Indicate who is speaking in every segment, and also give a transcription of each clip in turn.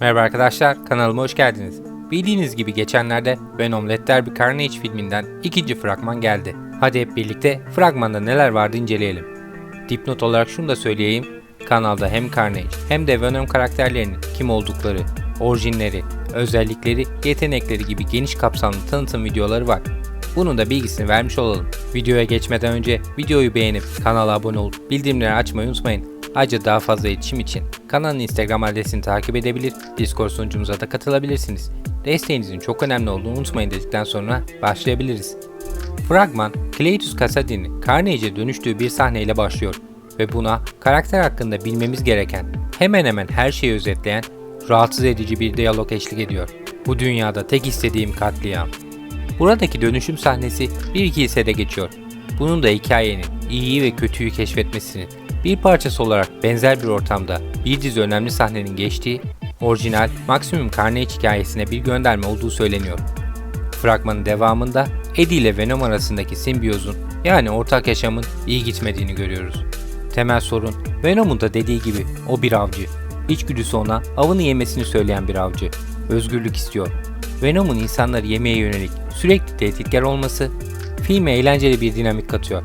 Speaker 1: Merhaba arkadaşlar, kanalıma hoş geldiniz. Bildiğiniz gibi geçenlerde Venom Let There Be Carnage filminden ikinci fragman geldi. Hadi hep birlikte fragmanda neler vardı inceleyelim. Dipnot olarak şunu da söyleyeyim, kanalda hem Carnage hem de Venom karakterlerinin kim oldukları, orijinleri, özellikleri, yetenekleri gibi geniş kapsamlı tanıtım videoları var. Bunun da bilgisini vermiş olalım. Videoya geçmeden önce videoyu beğenip kanala abone olup bildirimleri açmayı unutmayın. Ayrıca daha fazla iletişim için kanalın Instagram adresini takip edebilir, Discord sunucumuza da katılabilirsiniz. Desteğinizin çok önemli olduğunu unutmayın dedikten sonra başlayabiliriz. Fragman, Cletus Kasadi'nin Carnage'e dönüştüğü bir sahneyle başlıyor ve buna karakter hakkında bilmemiz gereken hemen hemen her şeyi özetleyen rahatsız edici bir diyalog eşlik ediyor. Bu dünyada tek istediğim katliam. Buradaki dönüşüm sahnesi bir iki hissede geçiyor. Bunun da hikayenin iyiyi ve kötüyü keşfetmesinin bir parçası olarak benzer bir ortamda bir dizi önemli sahnenin geçtiği orijinal Maximum Carnage hikayesine bir gönderme olduğu söyleniyor. Fragmanın devamında Eddie ile Venom arasındaki simbiyozun yani ortak yaşamın iyi gitmediğini görüyoruz. Temel sorun Venom'un da dediği gibi o bir avcı. İçgüdüsü ona avını yemesini söyleyen bir avcı. Özgürlük istiyor. Venom'un insanları yemeye yönelik sürekli tehditkar olması filme eğlenceli bir dinamik katıyor.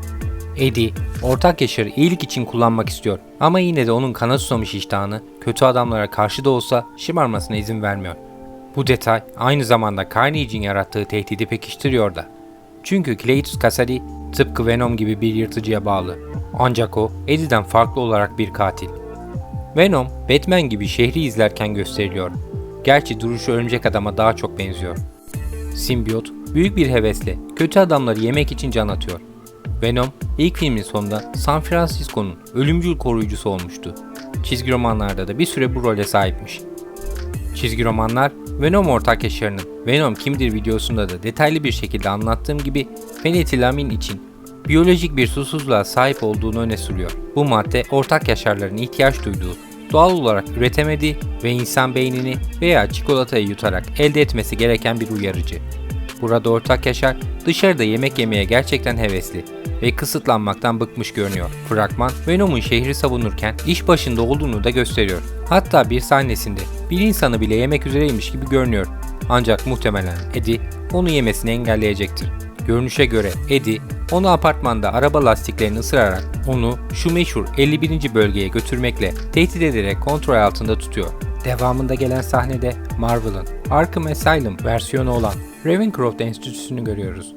Speaker 1: Eddie, ortak yaşarı iyilik için kullanmak istiyor ama yine de onun kana susamış iştahını kötü adamlara karşı da olsa şımarmasına izin vermiyor. Bu detay aynı zamanda Carnage'in yarattığı tehdidi pekiştiriyor da. Çünkü Cletus Kasady tıpkı Venom gibi bir yırtıcıya bağlı. Ancak o Eddie'den farklı olarak bir katil. Venom, Batman gibi şehri izlerken gösteriliyor. Gerçi duruşu örümcek adama daha çok benziyor. Simbiyot, büyük bir hevesle kötü adamları yemek için can atıyor. Venom, ilk filmin sonunda San Francisco'nun ölümcül koruyucusu olmuştu. Çizgi romanlarda da bir süre bu role sahipmiş. Çizgi romanlar, Venom ortak yaşarının Venom kimdir videosunda da detaylı bir şekilde anlattığım gibi fenetilamin için biyolojik bir susuzluğa sahip olduğunu öne sürüyor. Bu madde ortak yaşarların ihtiyaç duyduğu, doğal olarak üretemediği ve insan beynini veya çikolatayı yutarak elde etmesi gereken bir uyarıcı. Burada ortak yaşar dışarıda yemek yemeye gerçekten hevesli ve kısıtlanmaktan bıkmış görünüyor. Fragman Venom'un şehri savunurken iş başında olduğunu da gösteriyor. Hatta bir sahnesinde bir insanı bile yemek üzereymiş gibi görünüyor. Ancak muhtemelen Eddie onu yemesini engelleyecektir. Görünüşe göre Eddie onu apartmanda araba lastiklerini ısırarak onu şu meşhur 51. bölgeye götürmekle tehdit ederek kontrol altında tutuyor. Devamında gelen sahnede Marvel'ın Arkham Asylum versiyonu olan Ravencroft Enstitüsü'nü görüyoruz.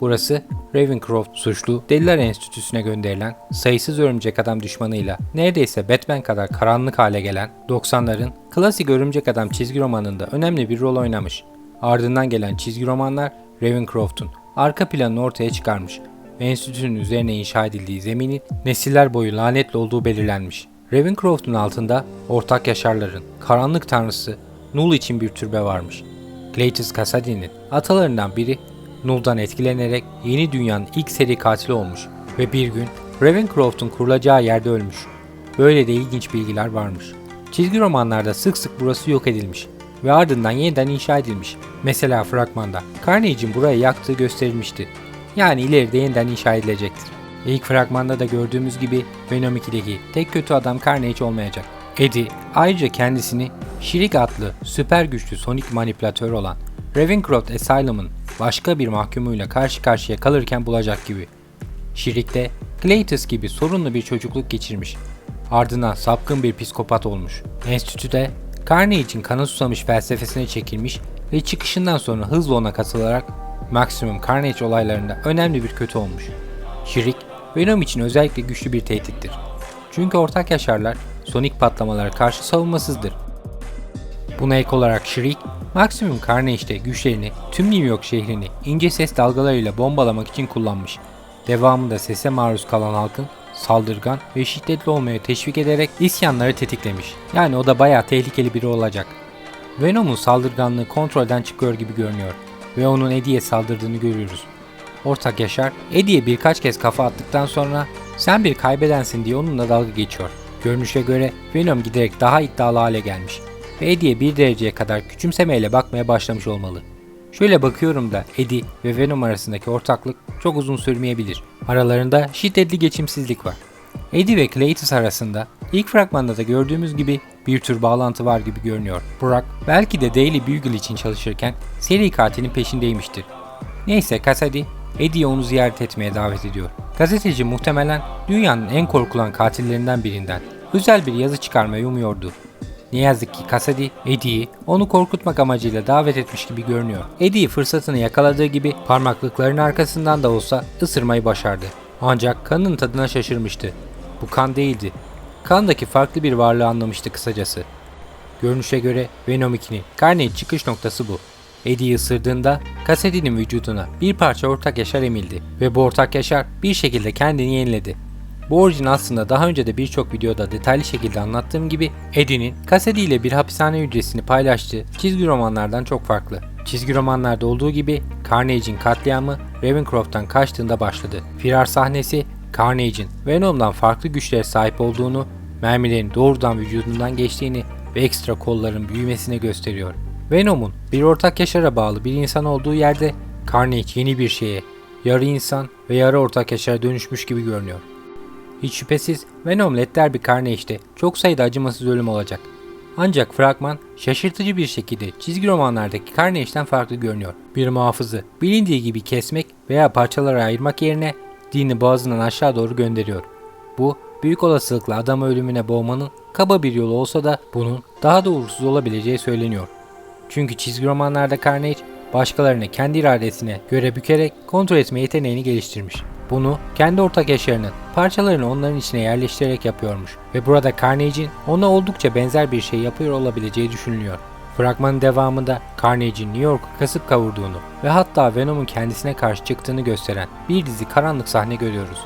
Speaker 1: Burası Ravencroft suçlu Deliler Enstitüsü'ne gönderilen sayısız örümcek adam düşmanıyla neredeyse Batman kadar karanlık hale gelen 90'ların klasik örümcek adam çizgi romanında önemli bir rol oynamış. Ardından gelen çizgi romanlar Ravencroft'un arka planını ortaya çıkarmış ve enstitünün üzerine inşa edildiği zeminin nesiller boyu lanetli olduğu belirlenmiş. Ravencroft'un altında ortak yaşarların karanlık tanrısı Null için bir türbe varmış. Cletus Kasadi'nin atalarından biri Null'dan etkilenerek yeni dünyanın ilk seri katili olmuş ve bir gün Ravencroft'un kurulacağı yerde ölmüş. Böyle de ilginç bilgiler varmış. Çizgi romanlarda sık sık burası yok edilmiş ve ardından yeniden inşa edilmiş. Mesela fragmanda Carnage'in burayı yaktığı gösterilmişti. Yani ileride yeniden inşa edilecektir. İlk fragmanda da gördüğümüz gibi Venom 2'deki tek kötü adam Carnage olmayacak. Eddie ayrıca kendisini Shirik adlı süper güçlü sonik manipülatör olan Ravencroft Asylum'ın başka bir mahkumuyla karşı karşıya kalırken bulacak gibi. Shirik de Cletus gibi sorunlu bir çocukluk geçirmiş. Ardından sapkın bir psikopat olmuş. Enstitüde Carnage'in kanı susamış felsefesine çekilmiş ve çıkışından sonra hızla ona katılarak Maximum Carnage olaylarında önemli bir kötü olmuş. Shirik, Venom için özellikle güçlü bir tehdittir. Çünkü ortak yaşarlar sonik patlamalara karşı savunmasızdır. Buna ek olarak Shriek, Maximum Carnage'de güçlerini tüm New York şehrini ince ses dalgalarıyla bombalamak için kullanmış. Devamında sese maruz kalan halkın saldırgan ve şiddetli olmaya teşvik ederek isyanları tetiklemiş. Yani o da bayağı tehlikeli biri olacak. Venom'un saldırganlığı kontrolden çıkıyor gibi görünüyor ve onun Eddie'ye saldırdığını görüyoruz. Ortak Yaşar, Eddie'ye birkaç kez kafa attıktan sonra sen bir kaybedensin diye onunla dalga geçiyor. Görünüşe göre Venom giderek daha iddialı hale gelmiş ve Eddie'ye bir dereceye kadar küçümsemeyle bakmaya başlamış olmalı. Şöyle bakıyorum da Eddie ve Venom arasındaki ortaklık çok uzun sürmeyebilir. Aralarında şiddetli geçimsizlik var. Eddie ve Cletus arasında ilk fragmanda da gördüğümüz gibi bir tür bağlantı var gibi görünüyor. Burak belki de Daily Bugle için çalışırken seri katilin peşindeymiştir. Neyse Cassidy Eddie'yi onu ziyaret etmeye davet ediyor. Gazeteci muhtemelen dünyanın en korkulan katillerinden birinden özel bir yazı çıkarmayı umuyordu. Ne yazık ki Cassidy, Eddie'yi onu korkutmak amacıyla davet etmiş gibi görünüyor. Eddie fırsatını yakaladığı gibi parmaklıkların arkasından da olsa ısırmayı başardı. Ancak kanın tadına şaşırmıştı. Bu kan değildi. Kandaki farklı bir varlığı anlamıştı kısacası. Görünüşe göre Venom 2'nin Carnage çıkış noktası bu. Eddie'yi ısırdığında Cassidy'nin vücuduna bir parça ortak yaşar emildi ve bu ortak yaşar bir şekilde kendini yeniledi. Bu orijin aslında daha önce de birçok videoda detaylı şekilde anlattığım gibi Eddie'nin Cassidy ile bir hapishane hücresini paylaştığı çizgi romanlardan çok farklı. Çizgi romanlarda olduğu gibi Carnage'in katliamı Ravencroft'tan kaçtığında başladı. Firar sahnesi Carnage'in Venom'dan farklı güçlere sahip olduğunu, mermilerin doğrudan vücudundan geçtiğini ve ekstra kolların büyümesine gösteriyor. Venom'un bir ortak yaşara bağlı bir insan olduğu yerde Carnage yeni bir şeye, yarı insan ve yarı ortak yaşara dönüşmüş gibi görünüyor. Hiç şüphesiz Venom Let There Be Carnage'de çok sayıda acımasız ölüm olacak. Ancak fragman şaşırtıcı bir şekilde çizgi romanlardaki Carnage'den farklı görünüyor. Bir muhafızı bilindiği gibi kesmek veya parçalara ayırmak yerine dini boğazından aşağı doğru gönderiyor. Bu büyük olasılıkla adamı ölümüne boğmanın kaba bir yolu olsa da bunun daha doğrusuz olabileceği söyleniyor. Çünkü çizgi romanlarda Carnage başkalarını kendi iradesine göre bükerek kontrol etme yeteneğini geliştirmiş. Bunu kendi ortak yaşarının parçalarını onların içine yerleştirerek yapıyormuş ve burada Carnage'in ona oldukça benzer bir şey yapıyor olabileceği düşünülüyor. Fragmanın devamında Carnage'in New York'u kasıp kavurduğunu ve hatta Venom'un kendisine karşı çıktığını gösteren bir dizi karanlık sahne görüyoruz.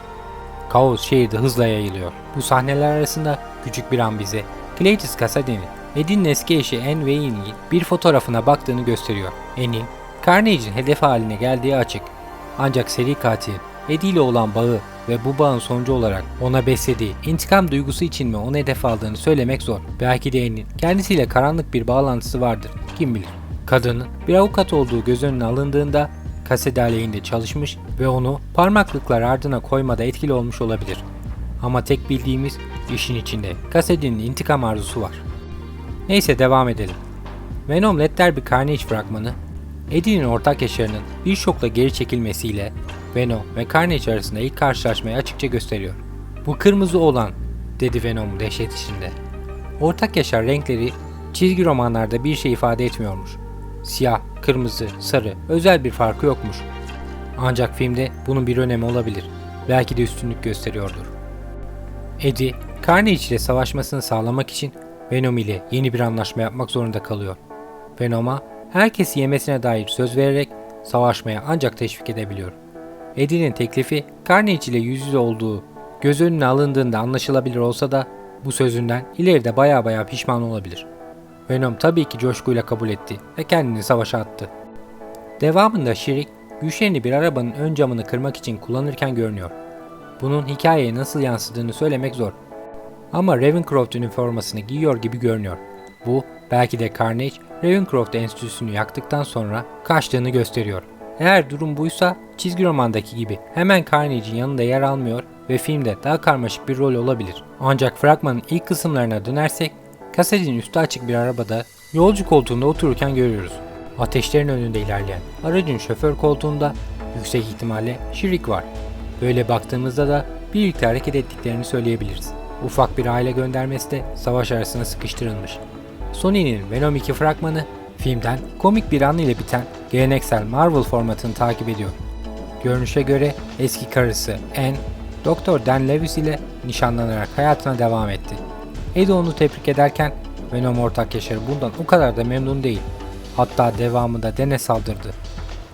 Speaker 1: Kaos şehirde hızla yayılıyor. Bu sahneler arasında küçük bir an bize Cletus Cassidy'nin Eddie'nin eski eşi Anne Wayne'in bir fotoğrafına baktığını gösteriyor. Anne'in Carnage'in hedef haline geldiği açık. Ancak seri katilin Eddie ile olan bağı ve bu bağın sonucu olarak ona beslediği intikam duygusu için mi onu hedef aldığını söylemek zor. Belki de Anne'in kendisiyle karanlık bir bağlantısı vardır. Kim bilir. Kadının bir avukat olduğu göz önüne alındığında Cassidy aleyhinde çalışmış ve onu parmaklıklar ardına koymada etkili olmuş olabilir. Ama tek bildiğimiz işin içinde Cassidy'nin intikam arzusu var. Neyse devam edelim. Venom Let There Be Carnage fragmanı, Eddie'nin ortak yaşarının bir şokla geri çekilmesiyle Venom ve arasında ilk karşılaşmayı açıkça gösteriyor. Bu kırmızı olan, dedi Venom dehşet içinde. Ortak yaşar renkleri çizgi romanlarda bir şey ifade etmiyormuş. Siyah, kırmızı, sarı özel bir farkı yokmuş. Ancak filmde bunun bir önemi olabilir. Belki de üstünlük gösteriyordur. Eddie, Carnage ile savaşmasını sağlamak için Venom ile yeni bir anlaşma yapmak zorunda kalıyor. Venom'a herkesi yemesine dair söz vererek savaşmaya ancak teşvik edebiliyor. Eddie'nin teklifi Carnage ile yüz yüze olduğu göz önüne alındığında anlaşılabilir olsa da bu sözünden ileride baya baya pişman olabilir. Venom tabii ki coşkuyla kabul etti ve kendini savaşa attı. Devamında Shirik güçlerini bir arabanın ön camını kırmak için kullanırken görünüyor. Bunun hikayeye nasıl yansıdığını söylemek zor. Ama Ravencroft üniformasını giyiyor gibi görünüyor. Bu belki de Carnage Ravencroft enstitüsünü yaktıktan sonra kaçtığını gösteriyor. Eğer durum buysa çizgi romandaki gibi hemen Carnage'in yanında yer almıyor ve filmde daha karmaşık bir rol olabilir. Ancak fragmanın ilk kısımlarına dönersek Cassidy'nin üstü açık bir arabada yolcu koltuğunda otururken görüyoruz. Ateşlerin önünde ilerleyen aracın şoför koltuğunda yüksek ihtimalle Shirik var. Böyle baktığımızda da birlikte hareket ettiklerini söyleyebiliriz. Ufak bir aile göndermesi de savaş arasına sıkıştırılmış. Sony'nin Venom 2 fragmanı filmden komik bir an ile biten geleneksel Marvel formatını takip ediyor. Görünüşe göre eski karısı Anne, Doktor Dan Lewis ile nişanlanarak hayatına devam etti. Eddie onu tebrik ederken Venom ortak yaşarı bundan o kadar da memnun değil. Hatta devamında Dan'e saldırdı.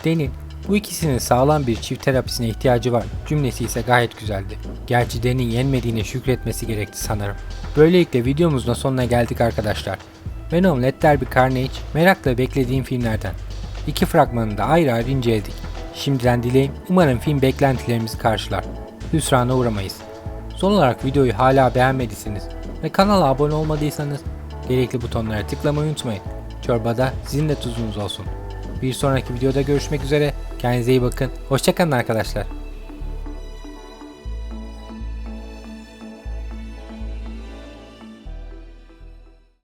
Speaker 1: Dan'in bu ikisinin sağlam bir çift terapisine ihtiyacı var cümlesi ise gayet güzeldi. Gerçi Dan'in yenmediğine şükretmesi gerekti sanırım. Böylelikle videomuzun sonuna geldik arkadaşlar. Venom Let There Be Carnage merakla beklediğim filmlerden. İki fragmanını da ayrı ayrı inceledik. Şimdiden dileğim umarım film beklentilerimizi karşılar. Hüsrana uğramayız. Son olarak videoyu hala beğenmediyseniz ve kanala abone olmadıysanız gerekli butonlara tıklamayı unutmayın. Çorbada sizin de tuzunuz olsun. Bir sonraki videoda görüşmek üzere. Kendinize iyi bakın. Hoşçakalın arkadaşlar.